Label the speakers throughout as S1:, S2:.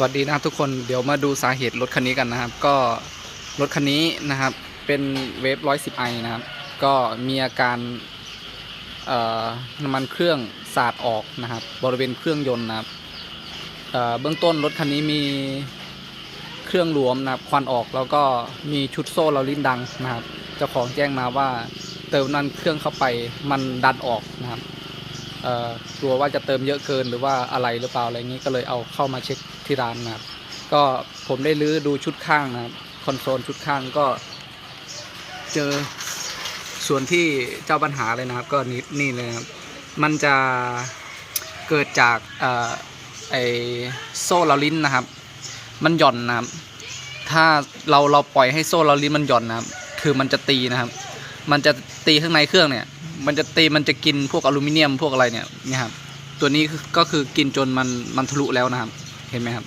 S1: สวัสดีนะครับทุกคนเดี๋ยวมาดูสาเหตุรถคันนี้กันนะครับ ก็รถคันนี้นะครับเป็นเวฟร้อยสิบไอนะครับ ก็มีอาการน้ำมันเครื่องสาดออกนะครับ บริเวณเครื่องยนต์นะครับเเบื้องต้นรถคันนี้มีเครื่องรวมนะครับควันออกแล้วก็มีชุดโซ่เราลิ้นดังนะครับเจ้าของแจ้งมาว่าเติมน้ำมันเครื่องเข้าไปมันดันออกนะครับ กลัวว่าจะเติมเยอะเกินหรือว่าอะไรหรือเปล่าอะไรอย่างนี้ก็เลยเอาเข้ามาเช็คที่ร้านนะครับ ก็ผมได้ลื้อดูชุดข้างนะครับคอนโซลชุดข้างก็ เจอส่วนที่เจ้าปัญหาเลยนะครับ ก็นี่นี่เลยครับมันจะเกิดจากอ่อไอโซ่ลาลิ้นนะครับ มันหย่อนนะครับ ถ้าเราเราปล่อยให้โซ่ลาลิ้นมันหย่อนนะครับ คือมันจะตีนะครับ มันจะตีข้างในเครื่องเนี่ย มันจะตีมันจะกินพวกอลูมิเนียมพวกอะไรเนี่ยนี่ครับตัวนี้ก็คือกินจนมันมันทะลุแล้วนะครับ เห็นไหมครับ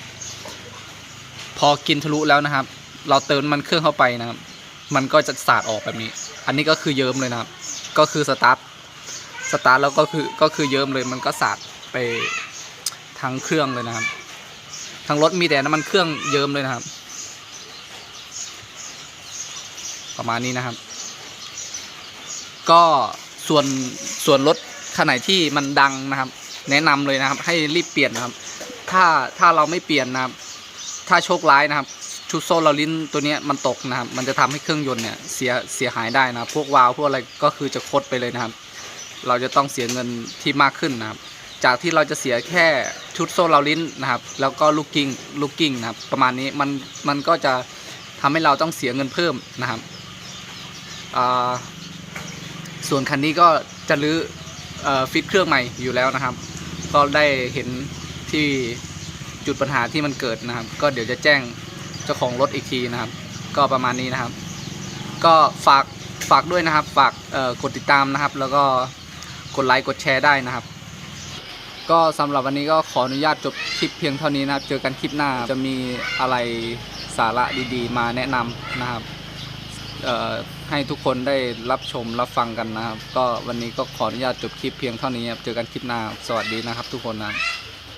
S1: พอกินทะลุแล้วนะครับ เราเติมมันเครื่องเข้าไปนะครับ มันก็จะสาดออกแบบนี้ อันนี้ก็คือเยิ้มเลยนะครับ ก็คือสตาร์ทสตาร์ทแล้วก็คือก็คือเยิ้มเลยมันก็สาดไปทั้งเครื่องเลยนะครับทั้งรถมีแต่น้ำมันเครื่องเยิ้มเลยนะครับ ประมาณนี้นะครับ ก็ ส่วนส่วนรถคันไหนที่มันดังนะครับ แนะนำเลยนะครับ ให้รีบเปลี่ยนนะครับ ถ้าถ้าเราไม่เปลี่ยนนะครับ ถ้าโชคร้ายนะครับ ชุดโซ่เราลิ้นตัวนี้มันตกนะครับ มันจะทำให้เครื่องยนต์เนี่ยเสียเสียหายได้นะครับ พวกวาล์วพวกอะไรก็คือจะคดไปเลยนะครับ เราจะต้องเสียเงินที่มากขึ้นนะครับ จากที่เราจะเสียแค่ชุดโซ่เราลิ้นนะครับ แล้วก็ลูกกิ้งลูกกิ้งนะครับ ประมาณนี้มันมันก็จะทำให้เราต้องเสียเงินเพิ่มนะครับอ่า ส่วนคันนี้ก็จะรื้อเอ่อฟิตเครื่องใหม่อยู่แล้วนะครับ ก็ได้เห็นที่จุดปัญหาที่มันเกิดนะครับ ก็เดี๋ยวจะแจ้งเจ้าของรถอีกทีนะครับ ก็ประมาณนี้นะครับ ก็ฝากฝากด้วยนะครับ ฝากกดติดตามนะครับ แล้วก็กดไลค์กดแชร์ได้นะครับ ก็สำหรับวันนี้ก็ขออนุญาตจบคลิปเพียงเท่านี้นะครับ เจอกันคลิปหน้าจะมีอะไรสาระดีๆ มาแนะนำนะครับ ให้ทุกคนได้รับชมรับฟังกันนะครับ ก็วันนี้ก็ขออนุญาตจบคลิปเพียงเท่านี้ครับเจอกันคลิปหน้าสวัสดีนะครับ ทุกคนนะครับ